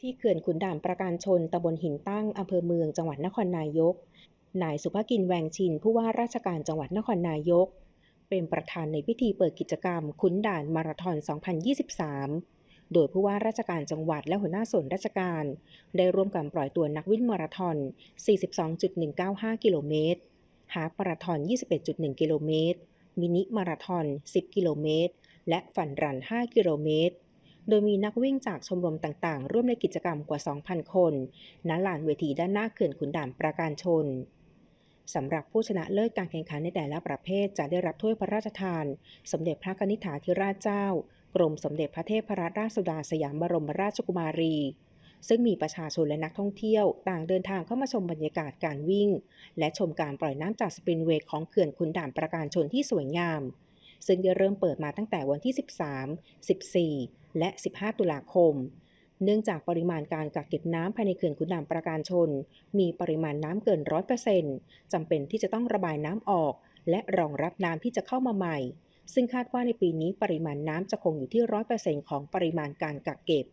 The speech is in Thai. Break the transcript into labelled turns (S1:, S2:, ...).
S1: ที่เขื่อนขุนด่านประการชนตำบลหินตั้งอำเภอเมืองจังหวัดนครนายก นายสุภกินแวงชิน ผู้ว่าราชการจังหวัดนครนายก เป็นประธานในพิธีเปิดกิจกรรมขุนด่านมาราธอน 2023 โดยผู้ว่าราชการจังหวัดและหัวหน้าส่วนราชการ ได้ร่วมกันปล่อยตัวนักวิ่งมาราธอน 42.195 กิโลเมตร ฮาล์ฟมาราธอน 21.1 กิโลเมตร มินิมาราธอน 10 กิโลเมตร และฝันรัน 5 กิโลเมตร โดยมีนักวิ่งจากชมรมต่างๆ ร่วมในกิจกรรมกว่า 2,000 คน ณ ลานเวทีด้านหน้าเขื่อนขุนด่านปราการชนสำหรับผู้ชนะเลิศการแข่งขันในแต่ละประเภท จะได้รับถ้วยพระราชทาน สมเด็จพระกนิษฐาธิราชเจ้า กรมสมเด็จพระเทพรัตนราชสุดาสยามบรมราชกุมารี ซึ่งมีประชาชนและนักท่องเที่ยว ต่างเดินทางเข้ามาชมบรรยากาศการวิ่ง และชมการปล่อยน้ำจากสปรินเวย์ของเขื่อนขุนด่านประการชนที่สวยงาม ซึ่งจะเริ่มเปิดมาตั้งแต่วันที่ 13 14 และ 15 ตุลาคม เนื่องจากปริมาณการกักเก็บน้ำภายในเขื่อนขุนด่านประการชน มีปริมาณน้ำเกินร้อยเปอร์เซ็นต์จำเป็นที่จะต้องระบายน้ำออก และรองรับน้ำที่จะเข้ามาใหม่ ซึ่งคาดว่าในปีนี้ปริมาณน้ำจะคงอยู่ที่ร้อยเปอร์เซ็นต์ของปริมาณการกักเก็บ